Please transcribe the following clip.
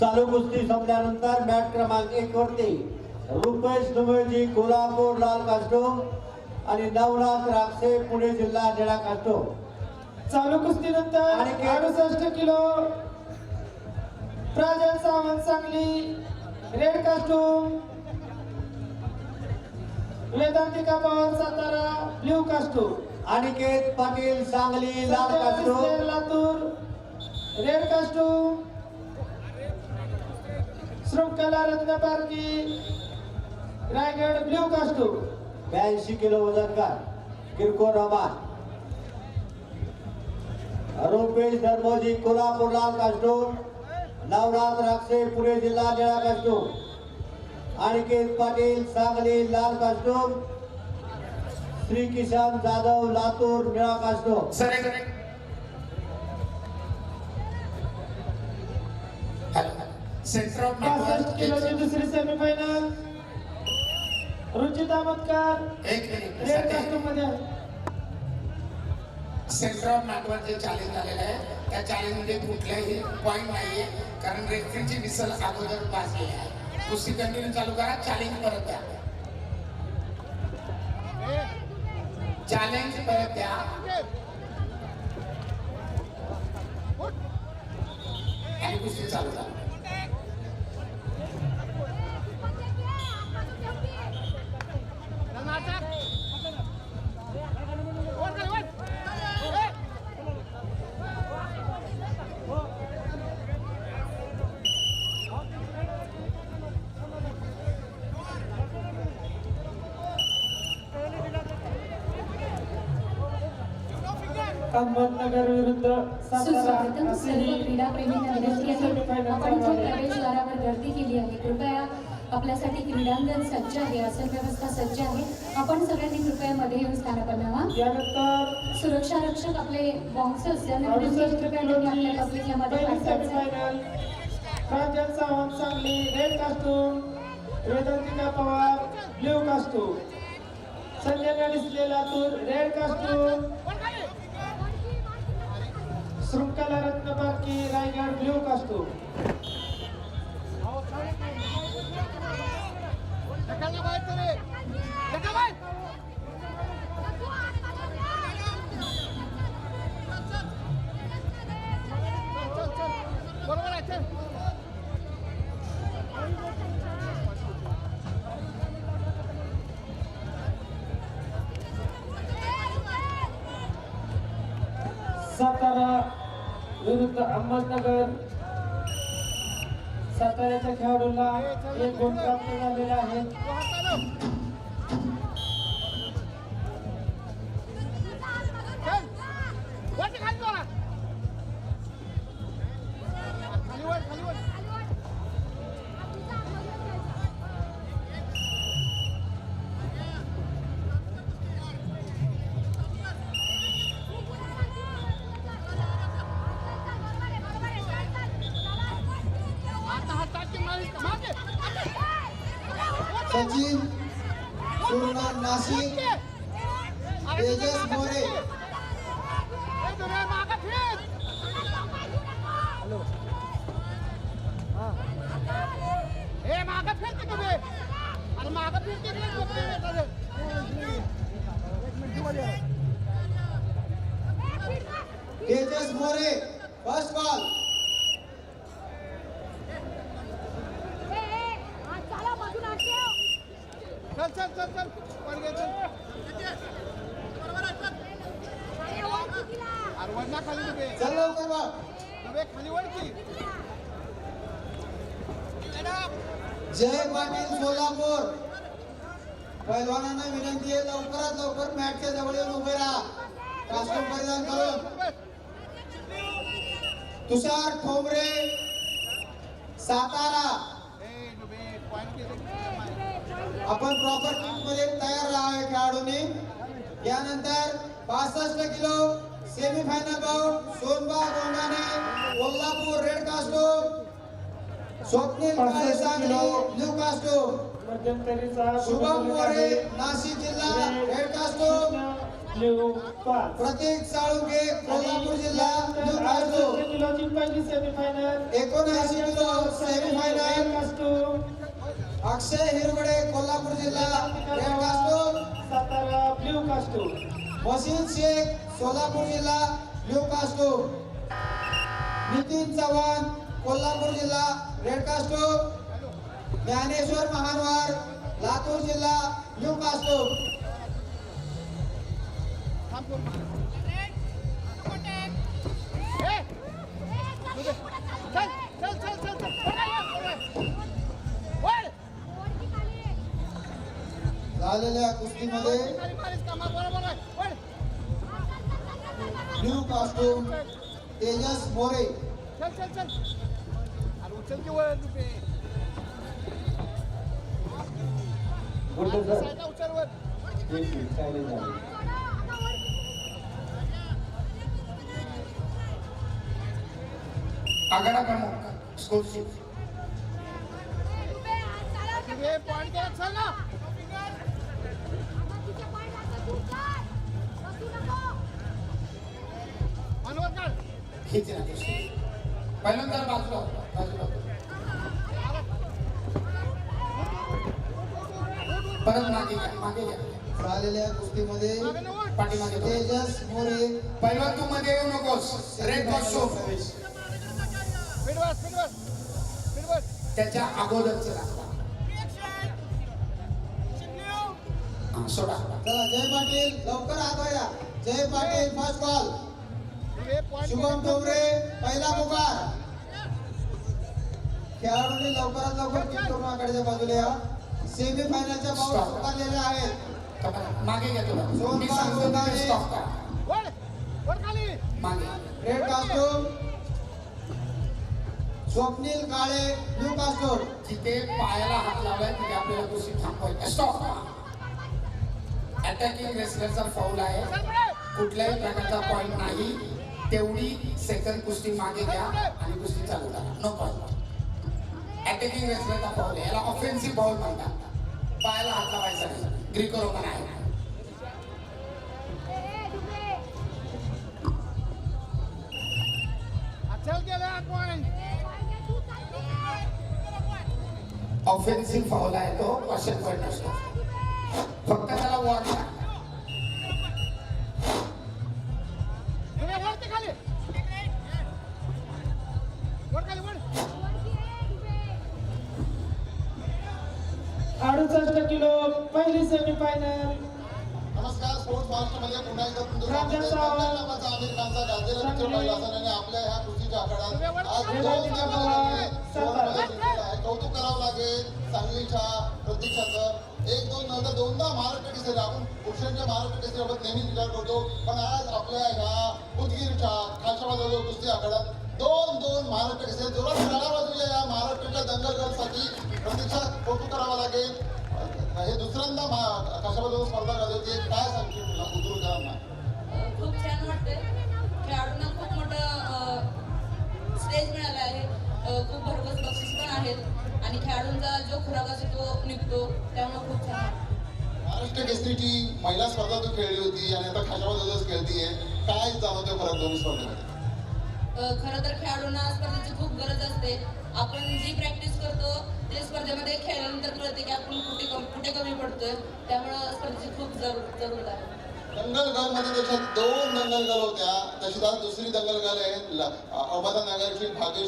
चालू कुस्ती संपल्यानंतर मॅच क्रमांक एक वरती रुपेश दुबेजी कोल्हापूर लाल कास्टोम आणि नवनाथ राक्षे पुणे जिल्हा निळा कास्टोम चालू कुस्तीनंतर आणि के- अडुसष्ट kilo Pranjal Sawant Sangli red costume Vedantika Pawar Satara blue costume Aniket Patil Sangli लाल costume Latur red costume Shrunkhala Ratna Parkhi Raigad blue costume ब्याऐंशी किलो वजनकार किरकोळ रमान रुपेश धर्मोजी कोल्हापूर लाल कास्टोम नवनाथ राक्षे पुणे जिल्हा निळा कास्टोम अनिकेत पाटील सांगली लाल कास्टोम श्री किशन जाधव लातूर निळा कास्टोम सेंटर ऑफ पासष्ट किलोची दुसरी सेमीफायनल रुचिता मतकार. एक मिनिटमध्ये. सेंटर ऑफ नेटवर्क जे चॅलेंज झालेलं आहे त्या चॅलेंजमध्ये कुठल्याही पॉईंट नाहीये कारण रेफरीची विसल अगोदर वाजली आहे. कुस्ती कंटिन्यू चालू करा चॅलेंज परत द्या. चॅलेंज परत द्या. आणि कुस्ती चालू करा अहमदनगर विरुद्ध सातारा सुस्वागतम अशी सर्व क्रीडाप्रेमींना विनंती आहे सेमीफायनल आपण चालू जे आहे. प्रवेशद्वारावर गर्दी केली आहे. कृपया आपल्यासाठी क्रीडांगण सज्ज आहे. आसन व्यवस्था सज्ज आहे. आपण सगळ्यांनी कृपया मध्ये येऊन व्हा यानंतर सुरक्षा रक्षक आपले बॉक्सर्स यांना विनंती आहे, कृपया त्यांनी आपल्या पब्लिकला मध्ये पहिली पाठवायचं आहे. Semifinal Pranjal Sawant Sangli red costume. Vedantika Pawar blue costume. Sanjay Disle Latur red costume. Shrunkhala Ratna Parkhi Raigad blue costume Satara विरुद्ध अहमदनगर. साताऱ्याच्या खेळाडूला एक गुण प्राप्त झालेले आहेत सचिन पूर्णा नाशिक तेजस मोरे. हे मागं फिरते तुम्ही अरे मागं फिरते तेजस मोरे फर्स्ट बॉल चल चल चल चल वर घे, चल अरे वर ना खाली तुम्ही जय पाटील सोलापूर. पैलवानांना विनंती आहे लवकरात लवकर मॅटच्या जवळ येऊन उभे राहा. कास्ट्यूम परिधान करून. तुषार ठोंबरे सातारा. आपण प्रॉपर किटमध्ये तयार राहावे खेळाडूंनी. यानंतर पासष्ट kilo semifinal bout Sonba Gondane Kolhapur red costume. Swapnil Kale 65 Sangli. Blue costume. Shubham More Nashik जिल्हा red costume. Blue Pratik Salunke Kolhapur जिल्हा पहिली सेमीफायनल. एकोणऐंशी किलो सेमीफायनल. अक्षय हिरवडे कोल्हापूर जिल्हा red costume Satara blue costume Wasim Shaikh Solapur जिल्हा blue Nitin Chavan Kolhapur जिल्हा red costume Dnyaneshwar Mahanwar Latur जिल्हा blue costume झालेल्या कुस्तीमध्ये ब्ल्यू कास्टूम तेजस मोरे चल चल चल अरे उचल की वर रुपये उचल वर आघाडा शिफ्ट हे पॉईंट चल ना हीच आहे कुस्ती. पहिल्यांदा बाजूला होता, बाजूला होता. परत मागे घ्या मागे घ्या झालेल्या कुस्तीमध्ये मागे न वळ. पाठीमागे थोडं. तेजस मोरे पहिलवान तू मध्ये येऊ नकोस रेड कॉस्टूम प्रवेश स्पीड बस स्पीड बस स्पीड बस त्याच्या अगोदरच सोडा चला जय पाटील लवकर या जय पाटील फर्स्ट कॉल हे पॉईंट शुभम डोंगरे पहिला पुकार. खेळाडूंनी लवकरात लवकर किट करून आघाडीच्या बाजूला या. सेमी फायनलच्या पाऊल. पुकारलेले आहेत. मागे घ्या तुला स्टॉप मागे. Red costume Swapnil Kale blue costume जिथे पायाला हात लावलाय तिथे आपल्याला कुस्ती थांबवायची स्टॉप अटॅकिंग रेसलरचा फाऊल आहे. कुठल्याही प्रकारचा पॉइंट नाही. तेवढी सेकंड कुस्ती मागे घ्या आणि कुस्ती चालू करा. नो प्रॉब्लेम अटॅकिंग फाऊल आहे. याला ऑफेन्सिव्ह फाऊल म्हणतात. पायाला हात लावायचा नाही. ग्रीको रोमन आहे. ऑफेन्सिव्ह फाऊल आहे तो. क्वेश्चन पॉईंट असतो सेमीफायनल नमस्कार स्पोर्ट्स महाराष्ट्रामध्ये पुन्हा एकदा तुमचं राजा स्वागत आहे. सावंत. नामाचा आमिर खानचा गाजलेला पिक्चर पाहिला असताना आणि आपल्या ह्या कुस्तीच्या आखाड्यात आज वेगळा दोन ठिकाण नंबर बाबा. लागले. सुवर्णपदक जिंकलेलं आहे. कौतुक करावं लागेल सांगलीच्या प्रतीक्षाचं एक दोन नंतर दोनदा महाराष्ट्र केसरी आपण पुरुषांच्या महाराष्ट्र केसरीबाबत नेहमीच विचार करतो पण आज आपल्या ह्या उदगीरच्या खालच्या बाजूला कुस्ती आखाड्यात दोन दोन महाराष्ट्र केसरी जोरात खेळायला बाजूला या महाराष्ट्राच्या दंगलसाठी प्रतीक्षा कौतुक करावं लागेल हे दुसऱ्यांदा कशाबद्दल स्पर्धा गाजवते काय सांगतील तुला? खूप छान वाटतंय. खेळाडूंना खूप मोठं स्टेज मिळालं आहे. खूप भरघोस बक्षीस पण आहेत. आणि खेळाडूंचा जो खुराक असतो तो निघतो. त्यामुळे खूप छान वाटतं महाराष्ट्र केसरीची महिला स्पर्धा तू खेळली होती आणि आता खाशाबादच खेळतीये. काय जाणवते फरक दोन्ही स्पर्धेमध्ये? खरं तर खेळाडूंना स्पर्धेची खूप गरज असते. आपण जी प्रॅक्टिस करतो ते स्पर्धेमध्ये खेळल्यानंतर कळते की आपण कुठे कम- कुठे कमी पडतोय. त्यामुळं स्पर्धेची खूप जरूर जरूर आहे. दंगलगावमध्ये त्याच्यात दोन दंगलगाव होत्या. तशी आज दुसरी दंगलगाव आहे ल- अहमदनगरची भाग्यश्री